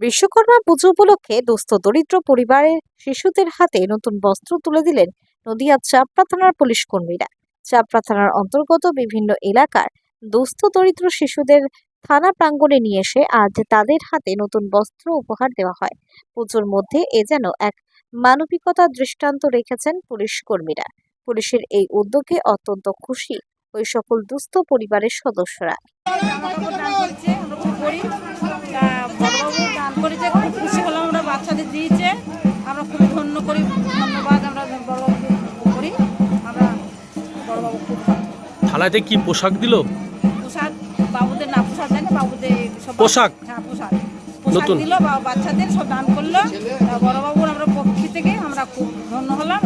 বিশ্বকর্মা পুজো উপলক্ষে দুস্থ দরিদ্র পরিবারের শিশুদের হাতে নতুন বস্ত্র তুলে দিলেন নদিয়া চাপড়া থানার পুলিশ কর্মীরা। চাপড়া থানার অন্তর্গত বিভিন্ন এলাকার দুস্থ দরিদ্র শিশুদের থানা প্রাঙ্গণে নিয়ে এসে আজ তাদের হাতে নতুন বস্ত্র উপহার দেওয়া হয়। পুজোর মধ্যে এ যেন এক মানবিকতার দৃষ্টান্ত রেখেছেন পুলিশ কর্মীরা। পুলিশের এই উদ্যোগে অত্যন্ত খুশি ওই সকল দুস্থ পরিবারের সদস্যরা। করেছে খুব খুশি হলাম আমরা বাচ্চাদের দিয়েছে আমরা খুব ধন্য করি ধন্যবাদ আমরা বড়বাবুকে করি আমরা বড়বাবু খুব। থালাতে কি পোশাক দিল পোশাক বাবুদের না পোশাক দেয় না বাবুদের সব পোশাক? হ্যাঁ পোশাক নতুন? দিল বাচ্চাদের সব দান করল বড়বাবুর আমরা পক্ষী থেকে আমরা খুব ধন্য হলাম